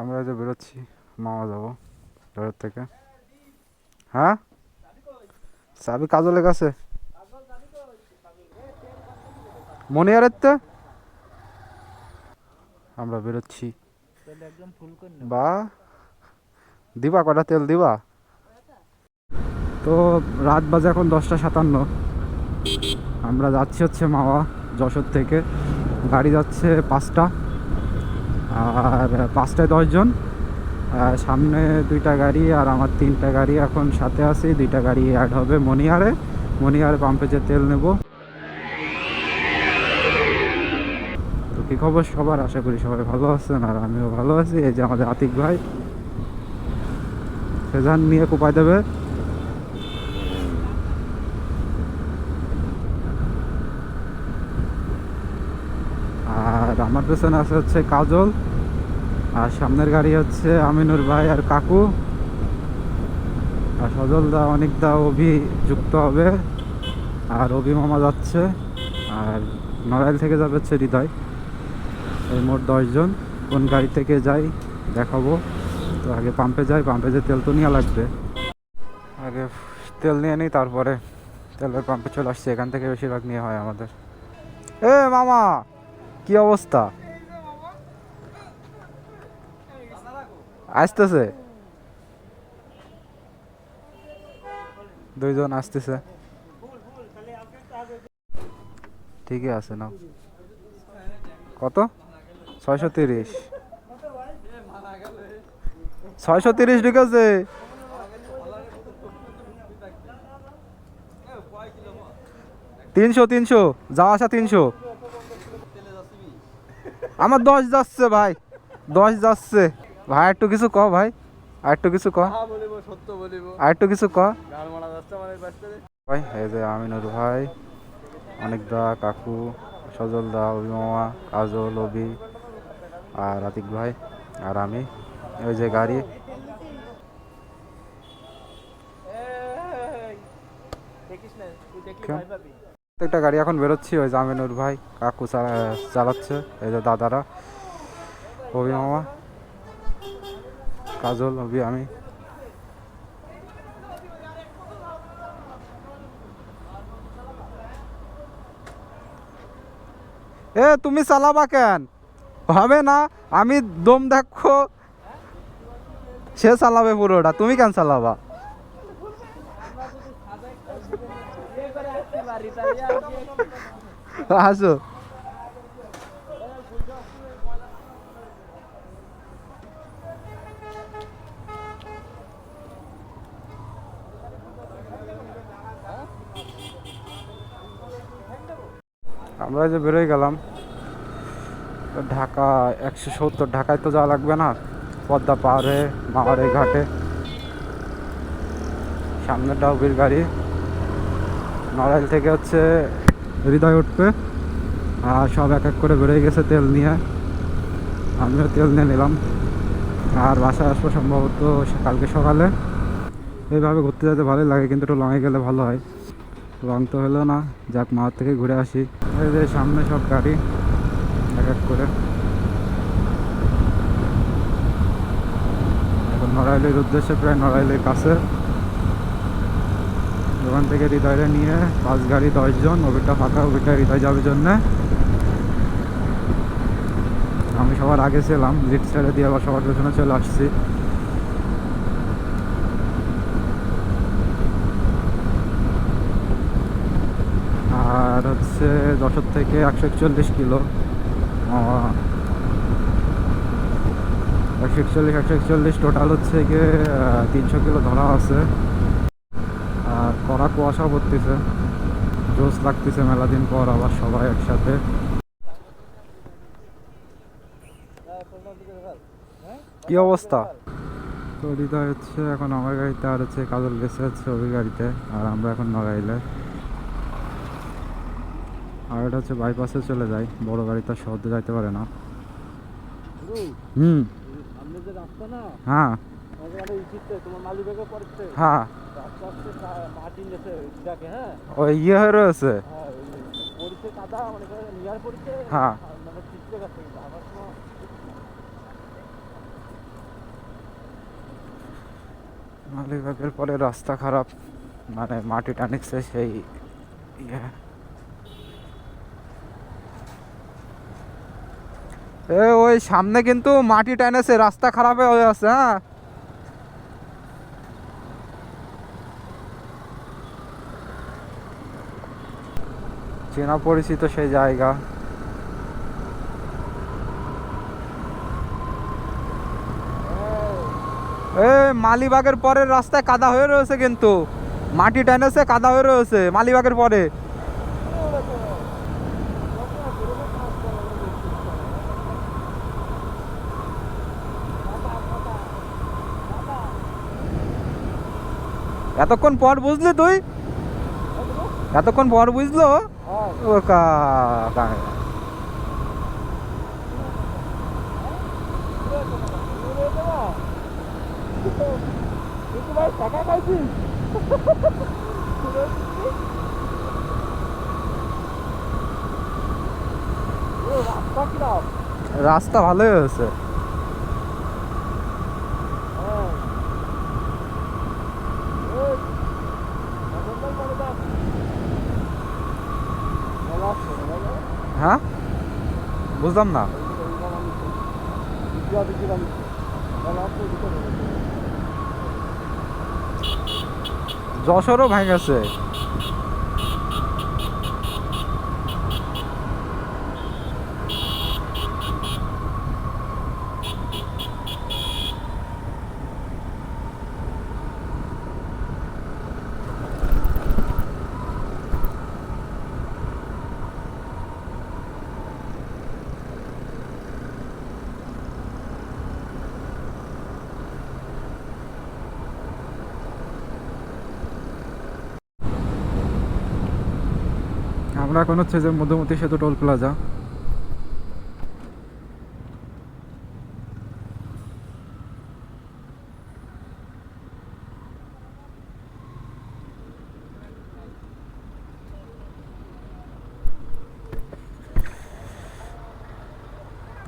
আমরা যে বেরোচ্ছি মামা যাব ঘরের থেকে। হ্যাঁ? চাবি কাজলের কাছে? মনিয়ারের তো আমরা বেরোচ্ছি। বা দিবা কটা তেল দিবা? তো রাত বাজে এখন দশটা সাতান্ন। আমরা যাচ্ছি হচ্ছে মাওয়া যশোর থেকে। গাড়ি যাচ্ছে পাঁচটা। আর পাঁচটায় দশজন সামনে দুইটা গাড়ি আর আমার তিনটা গাড়ি এখন সাথে আছি। দুইটা গাড়ি অ্যাড হবে মনিহারে মনিহারে পাম্পে যে তেল নেব। তো কী খবর সবার? আশা করি সবাই ভালো আছেন আর আমিও ভালো আছি। এই যে আমাদের আতিক ভাই, সেজান নিয়ে কোপায় দেবে আর আমার পেছনে আছে হচ্ছে কাজল, আর সামনের গাড়ি হচ্ছে আমিনুর ভাই আর কাকু। আর সজল দা, অনেক দা, অভি যুক্ত হবে, আর অভি মামা যাচ্ছে, আর নড়াইল থেকে যাবে হচ্ছে হৃদয়। এই মোট দশজন কোন গাড়ি থেকে যাই দেখাবো। তো আগে পাম্পে যাই পাম্পে যে তেল তো নিয়ে লাগবে। আগে তেল নিয়ে নিই, তারপরে তেলের পাম্পে চলে আসছে, এখান থেকে বেশিরভাগ নিয়ে হয় আমাদের। এ মামা! কি অবস্থা? আসতেছে। দুইজন আসতেছে। ঠিকই আছে না কত? ছয়শো তিরিশ। ছয়শো তিরিশ ঢুকেছে তিনশো তিনশো। যাওয়া আসা তিনশো। আমার দশ যাচ্ছে ভাই দশ যাচ্ছে। ভাই একটু কিছু ক ভাই আর একটু কিছু ক হ্যাঁ আর একটু কিছু ক ভাই এই যে আমিনুর ভাই অনেক দা কাকু সজল দা অভিমামা কাজল অভি আর আতিক ভাই আর আমি ওই যে গাড়ি। দেখিস না তুই দেখলি? ভয় পাবি প্রত্যেকটা গাড়ি এখন বেরোচ্ছি, ওই যে আমিনুর ভাই, কাকু চালাচ্ছে, এই যে দাদারা, অভি মামা, কাজল, অভি, আমি। এ, তুমি চালাবা কেন? হবে না, আমি দম দেখো, সে চালাবে পুরোটা, তুমি কেন চালাবা? আসো। আমরা যে বেরোয় গেলাম। ঢাকা একশো সত্তর, ঢাকায় তো যাওয়া লাগবে না। পদ্মা পাহাড়ে এই ঘাটে। সামনে ডাউবির গাড়ি। নড়াইল থেকে হচ্ছে হৃদয় উঠবে। আর সব এক এক করে বেরোয় গেছে তেল নিয়ে। আমিও তেল নিয়ে নিলাম। আর বাসায় আসব সম্ভবত কালকে সকালে। এইভাবে ঘুরতে যেতে ভালোই লাগে, কিন্তু একটু লঙে গেলে ভালো হয়। লং তো হলো না, যাক মাঠ থেকে ঘুরে আসি। যে সামনে সব গাড়ি, এক এক করে। এখন নড়াইলের উদ্দেশ্যে প্রায় নড়াইলের কাছে। দোকান থেকে হৃদয়রে নিয়ে পাঁচ গাড়ি দশজন ওবিটা ফাঁকা ওবিটা হৃদয় যাবে জন্যে। আমি সবার আগে ছিলাম লিফট ছেড়ে দিয়ে আবার সবার পেছনে চলে আসছি। আর হচ্ছে যশোর থেকে একশো একচল্লিশ কিলো। একশো একচল্লিশ একশো একচল্লিশ টোটাল হচ্ছে গিয়ে তিনশো কিলো ধরা আছে। কুয়াশা পড়তেছে জোস লাগতেছে মেলা দিন পর আবার সবাই একসাথে। কি অবস্থা? তো হৃদয় হচ্ছে এখন আমার গাড়িতে আর হচ্ছে কাজল গেছে হচ্ছে ওই গাড়িতে আর আমরা এখন নগাইলে। আর এটা হচ্ছে বাইপাসে চলে যায় বড় গাড়ি তো সহজে যাইতে পারে না। হুম। হ্যাঁ। হ্যাঁ। ইয়ে হয়ে মালিবাগের পরে রাস্তা খারাপ মানে মাটি টানিচ্ছে সেই ইয়ে। ওই সামনে কিন্তু মাটি টানেছে, রাস্তা খারাপ হয়ে আছে হ্যাঁ। চেনা পরিচিত সেই জায়গা। মালিবাগের পরের রাস্তায় কাদা হয়ে রয়েছে কিন্তু। মাটি টানেছে, কাদা হয়ে রয়েছে মালিবাগের পরে। এতক্ষণ পর বুঝলি তুই? এতক্ষণ পর বুঝলো? রাস্তা রাস্তা ভালোই হয়েছে হ্যাঁ এই, এখন তো পরে যাক। ভালো আসছে, ভালো? হ্যাঁ বুঝলাম না। যশোরও এই গান আমি শুনি। দ্বিতীয় দিকে আমি শুনি। ভালো আসছে, দ্বিতীয় দিকে শুনি। যশোরও ভেঙেছে আমরা এখন হচ্ছে যে মধ্যমতি সেতু টোল প্লাজা।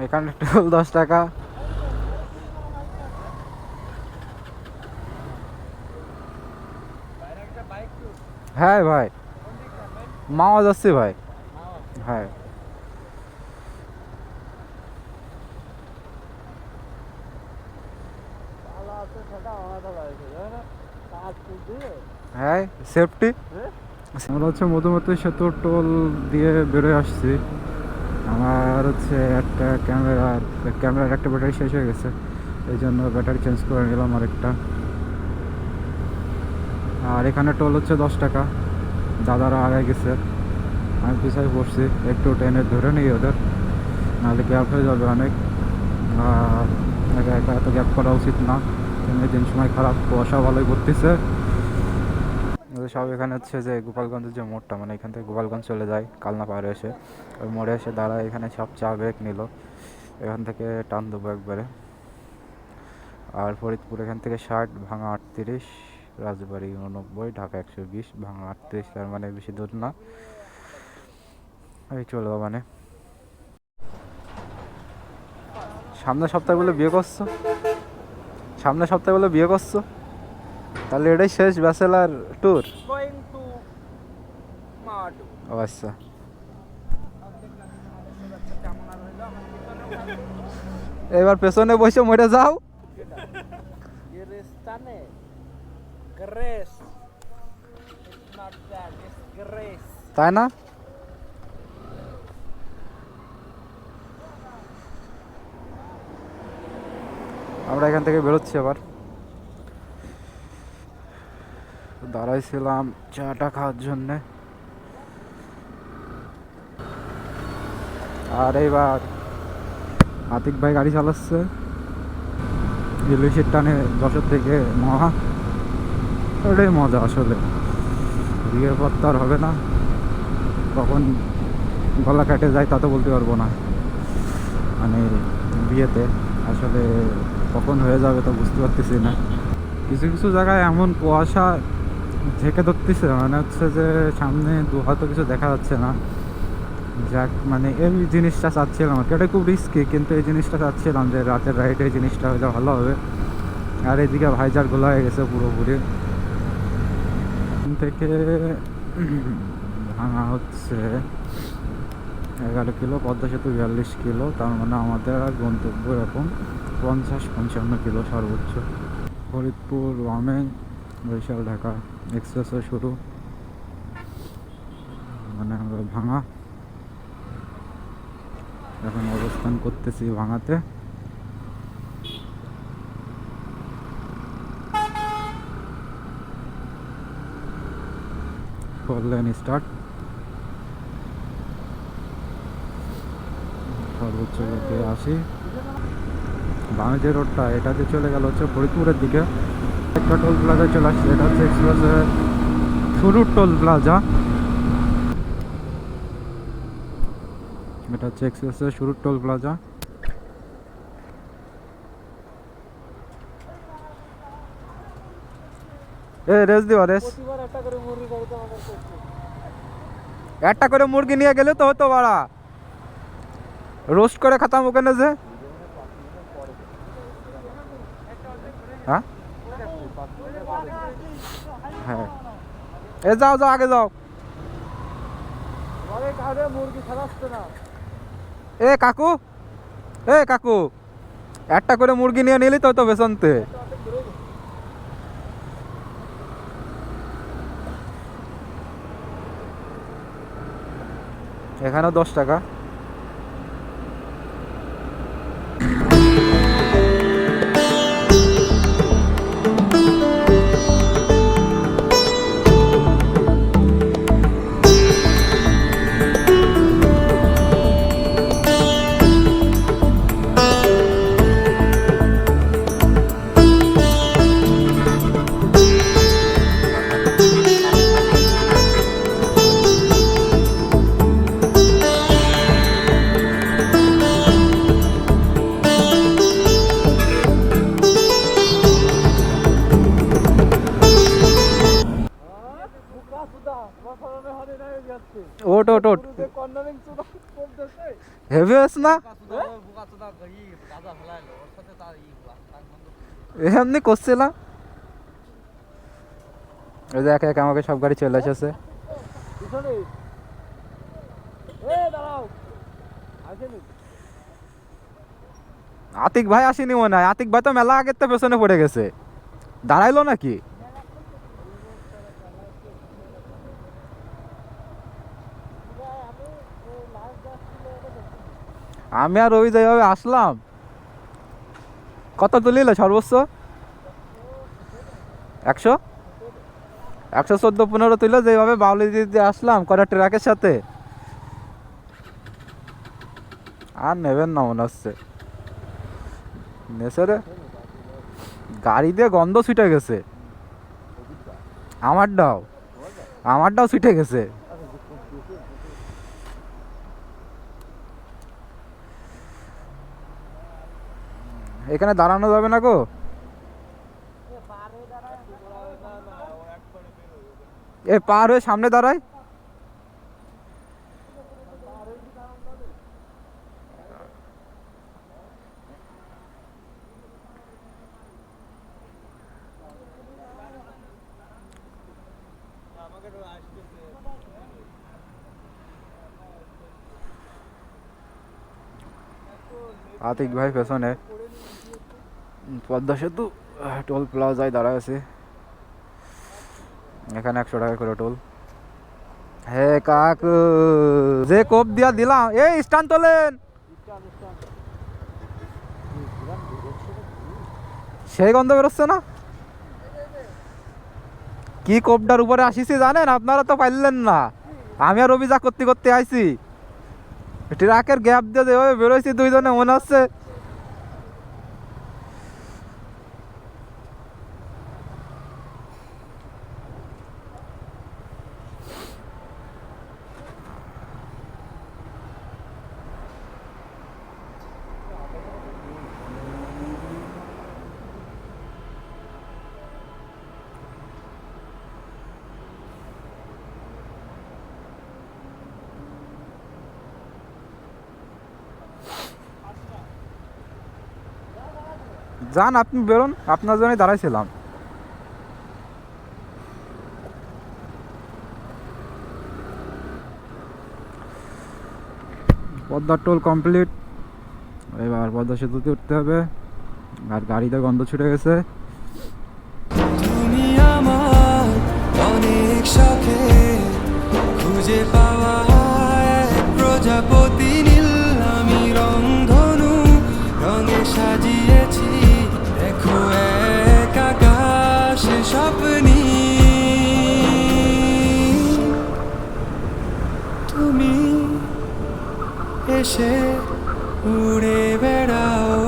এখানে টোল দশ টাকা। হ্যাঁ ভাই। মাওয়া যাচ্ছে ভাই। হ্যাঁ হ্যাঁ সেফটি? আমরা হচ্ছে মধুমতি সেতু টোল দিয়ে বেরোয় আসছি। আমার হচ্ছে একটা ক্যামেরার ক্যামেরার একটা ব্যাটারি শেষ হয়ে গেছে। এই জন্য ব্যাটারি চেঞ্জ করে নিলাম আরেকটা। আর এখানে টোল হচ্ছে দশ টাকা। দাদারা আগে গেছে। আমি পিছায় পড়ছি, একটু টেনে ধরে নিই ওদের। নাহলে গ্যাপ হয়ে যাবে অনেক। একা একা এত গ্যাপ করা উচিত না। ট্রেনের দিন সময় খারাপ, কুয়াশা ভালোই ওদের সব এখানে হচ্ছে যে গোপালগঞ্জের যে মোড়টা মানে এখান থেকে গোপালগঞ্জ চলে যায়, কালনা পাহাড়ে এসে। ওই মোড়ে এসে দাঁড়ায় এখানে সব চা ব্রেক নিল। এখান থেকে টান দেবো একবারে। আর ফরিদপুর এখান থেকে ষাট, ভাঙা আটত্রিশ। রাজবাড়ি উননব্বই ঢাকা একশো বিশ ভাঙা আটত্রিশ, তার মানে বেশি দূর না। এই চলবো মানে। সামনের সপ্তাহে বলে বিয়ে করছ? সামনের সপ্তাহে বলে বিয়ে করছ? তাহলে এটাই শেষ ব্যাচেলার ট্যুর ও আচ্ছা। এবার পেছনে বসে মরে যাও। তাই না আমরা এখান থেকে বেরোচ্ছি আবার। দাঁড়াইছিলাম চাটা খাওয়ার জন্যে। আর এইবার আতিক ভাই গাড়ি চালাচ্ছে। ইলিশের টানে যশোর থেকে মহা। ওটাই মজা আসলে। বিয়ের পর তো আর হবে না। কখন গলা কাটে যায় তা তো বলতে পারব না। মানে বিয়েতে আসলে কখন হয়ে যাবে তো বুঝতে পারতেছি না। কিছু কিছু জায়গায় এমন কুয়াশা ঝেঁকে ধরতেছে মানে হচ্ছে যে সামনে দু হয়তো কিছু দেখা যাচ্ছে না। যাক মানে এই জিনিসটা চাচ্ছিলাম আর কি। এটা খুব রিস্কি কিন্তু এই জিনিসটা চাচ্ছিলাম যে রাতের রাইড এই জিনিসটা হলে ভালো হবে। আর এদিকে ভাইজার গোলা হয়ে গেছে পুরোপুরি। এখান থেকে ভাঙা হচ্ছে এগারো কিলো, পদ্মা সেতু বিয়াল্লিশ কিলো, তার মানে আমাদের আর গন্তব্য এরকম পঞ্চাশ, পঞ্চান্ন কিলো সর্বোচ্চ। ফরিদপুর, ওয়ামেং, বরিশাল, ঢাকা, এক্সপ্রেসও শুরু। মানে আমরা ভাঙা। এখন অবস্থান করতেছি ভাঙাতে। ফোর লেন স্টার্ট সর্বোচ্চ গতি আসি। বামে রোডটা, এটাতে চলে গেল হচ্ছে ফরিদপুরের দিকে। একটা টোল প্লাজায় চলে আসছে, এটা হচ্ছে এক্সপ্রেসের শুরুর টোল প্লাজা এটা হচ্ছে এক্সপ্রেসের শুরুর টোল প্লাজা এ, রেস দিবা একটা করে মুরগি নিয়ে গেলে তো হতো বাড়া। রোস্ট করে খাতাম ওখানে যে। হ্যাঁ? হ্যাঁ। এ, যাও যাও, আগে যাও। এ, কাকু। এ, কাকু। একটা করে মুরগি নিয়ে নিলি তো তো বেসনতে এখানেও দশ টাকা। ওট ওট ওট হেভি না? এমনি ওই যে একে আমাকে সব গাড়ি চলে এসেছে আতিক ভাই আসেনি মনে হয়। আতিক ভাই তো মেলা আগের তো পেছনে পড়ে গেছে। দাঁড়াইলো নাকি? আমি আর ওই যেভাবে আসলাম, কত তুলিল সর্বোচ্চ? একশো? একশো চোদ্দ পনেরো তুলে যেভাবে বাউলি দিতে আসলাম কটা ট্রাকের সাথে। আর নেবেন না মনে হচ্ছে। নেছে গাড়ি দিয়ে গন্ধ ছুটে গেছে। আমারটাও। আমারটাও ছুটে গেছে। এখানে দাঁড়ানো যাবে না গো। এ পার হয়ে সামনে দাঁড়ায়। আতিক ভাই পেছনে। পদ্মা সেতু টোল প্লাজায় দাঁড়ায় আছে। এখানে একশো টাকা করে টোল হে কাকু, যে কোপ দিয়া দিলাম, এই স্টান তোলেন। সেই গন্ধ বেরোচ্ছে না? কি কোপটার উপরে আসিছি জানেন? আপনারা তো পাইলেন না। আমি আর অভিযোগ করতে করতে আইছি। ট্রাকের গ্যাপ দিয়ে যেভাবে বেরোইছি, দুইজনে মনে হচ্ছে যান, আপনি বেরোন, আপনার জন্যই দাঁড়াইছিলাম। পদ্মার টোল কমপ্লিট। এবার পদ্মা সেতুতে উঠতে হবে। আর গাড়িতে গন্ধ ছুটে গেছে। অনেক খুঁজে পাওয়া প্রজাপতি। এসে উড়ে বেড়াও।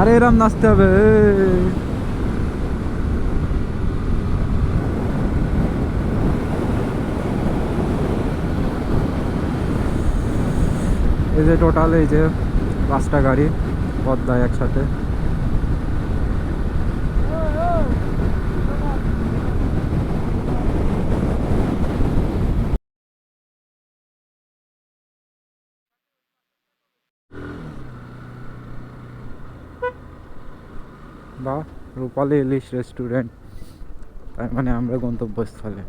আরে এরম নাচতে হবে এই। যে টোটাল এই যে পাঁচটা গাড়ি পদ্মায় একসাথে। বা রূপালী ইলিশ রেস্টুরেন্ট তার মানে আমরা গন্তব্যস্থলে।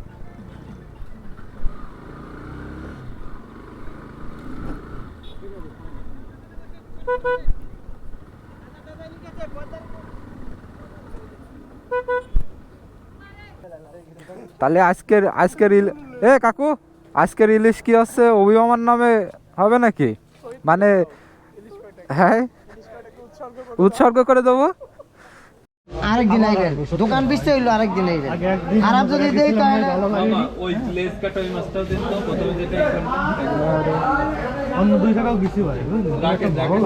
তাহলে আজকের আজকের ইল- এ কাকু আজকের ইলিশ কি হচ্ছে অভিমার নামে হবে নাকি? মানে হ্যাঁ? উৎসর্গ করে দেবো? আরেকদিন আইবেন। দোকান পিছতে হইল আরেকদিন আইবেন। খারাপ যদি দেই তাহলে ওই লেজ কাটা ওই মাছটাও দিন তো প্রথমে যেটা অন্য দুই টাকাও বেশি পারে বুঝলি রাখেন রাখেন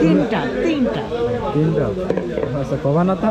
তিনটা তিনটা। তিনটা? আচ্ছা কবা না তা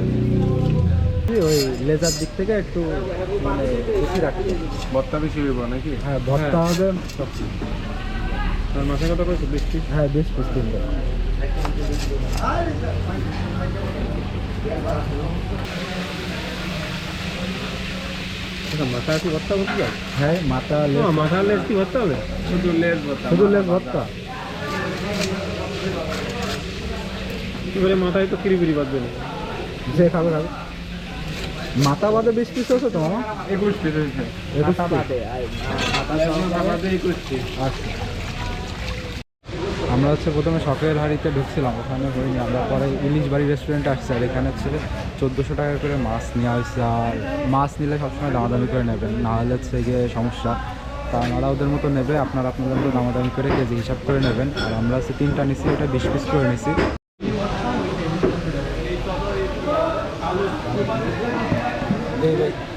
ওই লেজার দিক থেকে একটু মানে বেশি রাখতে ভর্তা বেশি হইব নাকি? হ্যাঁ ভর্তা হবে আর মাথা কথা কইছো হ্যাঁ বেশ পুষ্টিন মাথা কি ভর্তা করতে হ্যাঁ মাথা মাথা লেজ কি ভর্তা হবে? শুধু লেজ ভর্তা শুধু লেজ ভর্তা। কি বলে মাথায় তো কিরিবিরি বাঁধবে না। যে খাবে খাবে। মাথা বাদে বেশ আছে তো মামা? একুশ পিস পিস আচ্ছা। আমরা হচ্ছে প্রথমে শখের হাড়িতে ঢুকছিলাম ওখানে হয়নি। আমরা পরে ইলিশ বাড়ি রেস্টুরেন্টে আসছি আর এখানে হচ্ছে চোদ্দোশো টাকা করে মাছ নেওয়া হয়েছে আর মাছ নিলে সবসময় দামাদামি করে নেবেন না হলে হচ্ছে গিয়ে সমস্যা। তা আমরা ওদের মতো নেবে আপনারা আপনাদের মতো দামাদামি করে কেজি হিসাব করে নেবেন। আর আমরা হচ্ছে তিনটা নিছি ওটা বিশ পিস করে নিছি।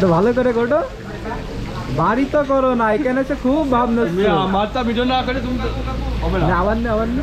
এটা ভালো করে করো। বাড়ি তো করো না এখানে এসে খুব ভাবনা আমারটা ভিডিও না করে তুমি আবার না আবার না।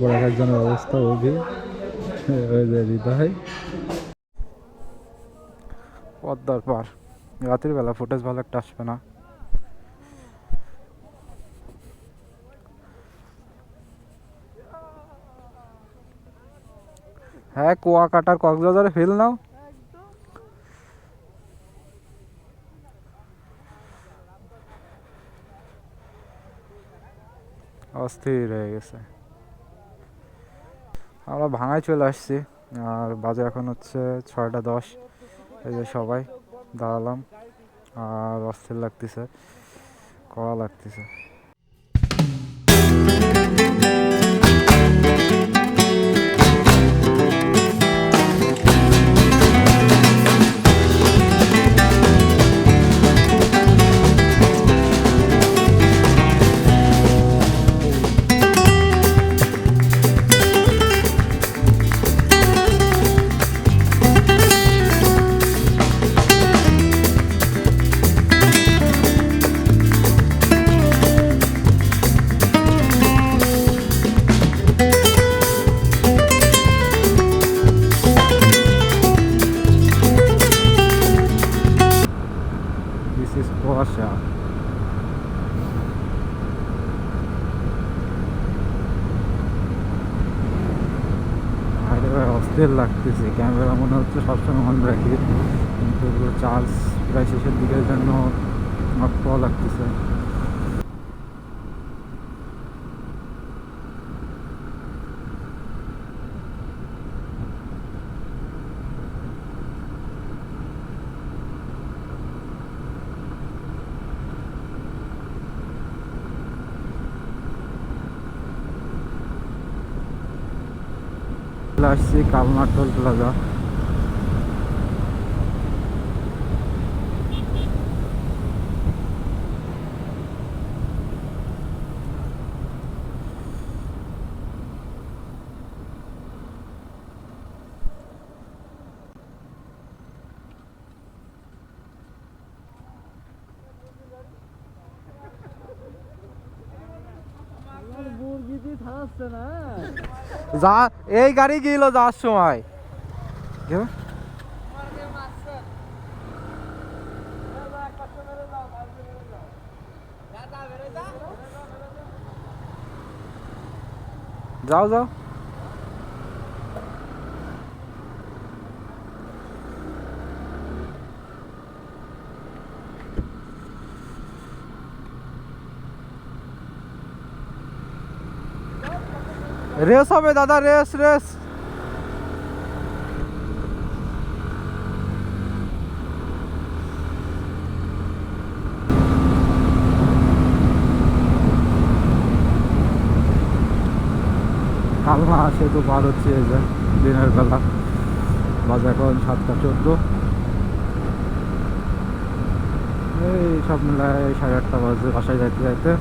পর এক একজনের অবস্থা অভি হৃদয় পদ্মার পার। রাতের বেলা ফুটেজ ভালো একটা আসবে না। হ্যাঁ কুয়া কাটার কক্সবাজারে ফেল নাও। অস্থির হয়ে গেছে। আমরা ভাঙায় চলে আসছি, আর বাজে এখন হচ্ছে ছয়টা দশ। এই যে সবাই দাঁড়ালাম, আর অস্থির লাগতেছে, কড়া লাগতেছে। ক্যামেরা মনে হচ্ছে সবসময় অন রাখি। কিন্তু চার্জ প্রায় শেষের দিকের জন্য আমার লাগতেছে চলে আসছি কালনা টোল প্লাজা। যা এই গাড়ি গেল যাওয়ার সময়। যাও যাও। রেস হবে দাদা, রেস রেস। কালমা সেতু পার হচ্ছে দিনের বেলা। বাজে এখন সাতটা চোদ্দ। এই সব মিলায় সাড়ে আটটা বাজে বাসায় যাইতে যাইতে।